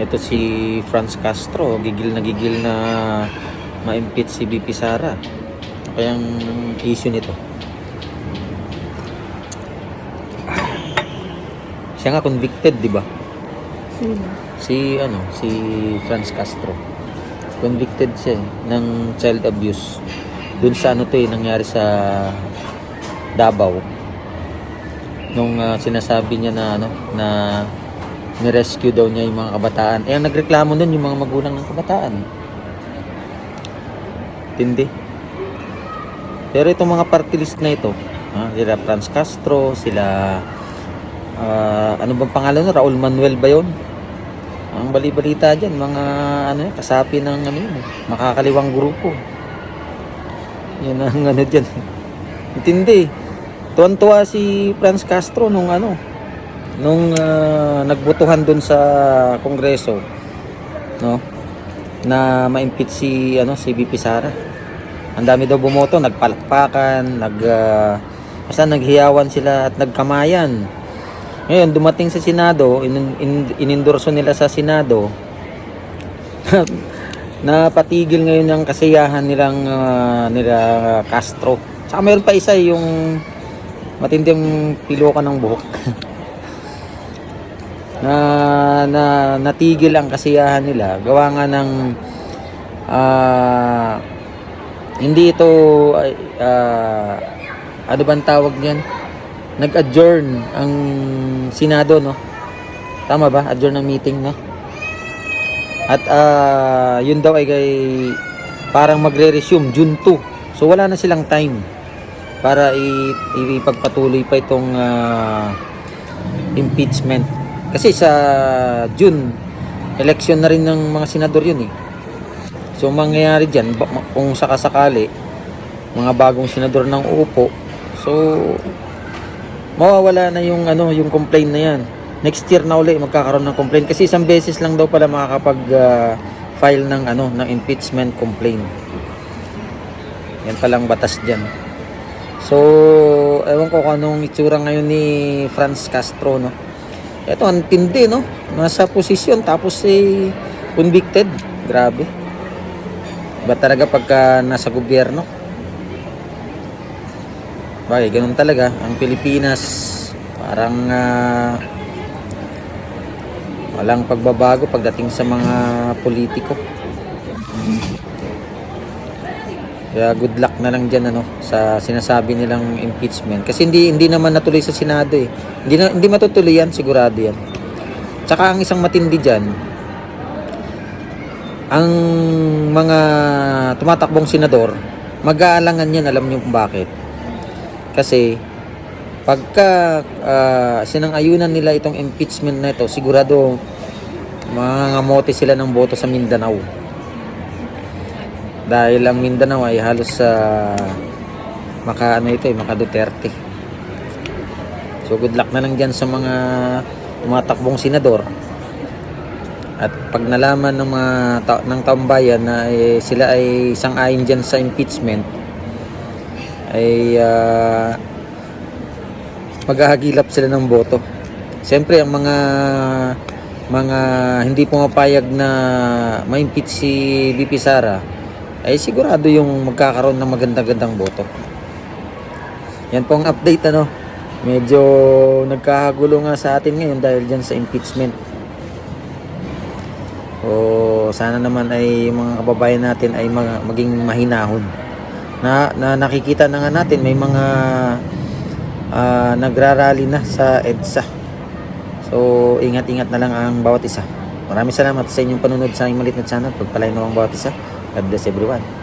Ito si Franz Castro, gigil na gigil na ma-impeach si BP Sara. Kaya ang issue nito. Siya nga convicted, di ba? Sino? Si ano, si Franz Castro. Convicted siya eh, ng child abuse. Doon sa ano to eh, nangyari sa Davao. Nung ah, sinasabi niya na ano, na ni-rescue daw niya yung mga kabataan. Eh, ang nagreklamo nun yung mga magulang ng kabataan. Tindi. Pero itong mga party list na ito, ah, sila Franz Castro, sila ah, ano bang pangalan no? Raul Manuel ba yun? Ang bali-balita dyan, mga ano yun, kasapi ng ano yun, makakaliwang grupo. Yan ang ano dyan. Intindi. Tuwan-tuwa si Franz Castro nung ano, nung ah, nagbotohan dun sa kongreso, no? Na ma-impeach si ano si BP Sara. Ang dami daw bumoto, nagpalakpakan, nag ah, basta naghiyawan sila at nagkamayan. Ngayon, dumating sa Senado, in, in, inendorso nila sa Senado, napatigil ngayon ang kasiyahan nilang ah, nila Castro. Saka mayroon pa isa yung matinding piloka ng buhok. na, na natigil ang kasiyahan nila. Gawa nga ng ah, hindi ito ah, ano bang tawag niyan? Nag-adjourn ang Senado no? Tama ba? Adjourn ang meeting no? At ah, yun daw ay kay parang magre-resume June 2 so wala na silang time para ipagpatuloy pa itong ah, impeachment kasi sa June election na rin ng mga senador yun eh. So mangyayari dyan kung sakasakali mga bagong senador ng uupo so mawawala na yung ano yung complaint na yan. Next year na uli magkakaroon ng complaint. Kasi isang beses lang daw pala makakapag ah, file ng ano ng impeachment complaint. Yan palang batas dyan. So ewan ko kung anong itsura ngayon ni Franz Castro no eto ang tindi no nasa posisyon tapos eh convicted grabe ba talaga pagka nasa gobyerno Bagay, ganun talaga. Ang Pilipinas, parang ah, walang pagbabago pagdating sa mga politiko. Kaya good luck na lang diyan ano sa sinasabi nilang impeachment kasi hindi hindi naman natuloy sa Senado eh. Hindi na, hindi matutuloy yan sigurado yan. Tsaka ang isang matindi diyan ang mga tumatakbong senador mag-aalangan yan alam niyo kung bakit kasi pagka ah, sinang-ayunan nila itong impeachment na ito, sigurado mangangamote sila ng boto sa Mindanao. Dahil ang Mindanao ay halos sa maka ano ito eh, maka Duterte. So good luck na lang dyan sa mga tumatakbong senador. At pag nalaman ng mga ta- ng taong bayan na eh, sila ay isang ayon dyan sa impeachment, ay ah, maghahagilap sila ng boto. Siyempre ang mga mga hindi pumapayag na ma-impeach si BP Sara ay sigurado yung magkakaroon ng maganda-gandang boto. Yan po ang update ano. Medyo nagkakagulo nga sa atin ngayon dahil dyan sa impeachment. O sana naman ay mga kababayan natin ay mga, maging mahinahon na, na nakikita na nga natin may mga ah, nagrarally na sa EDSA. So, ingat-ingat na lang ang bawat isa. Maraming salamat sa inyong panunod sa inyong malit na channel. Pagpalain mo ang bawat isa. God bless everyone.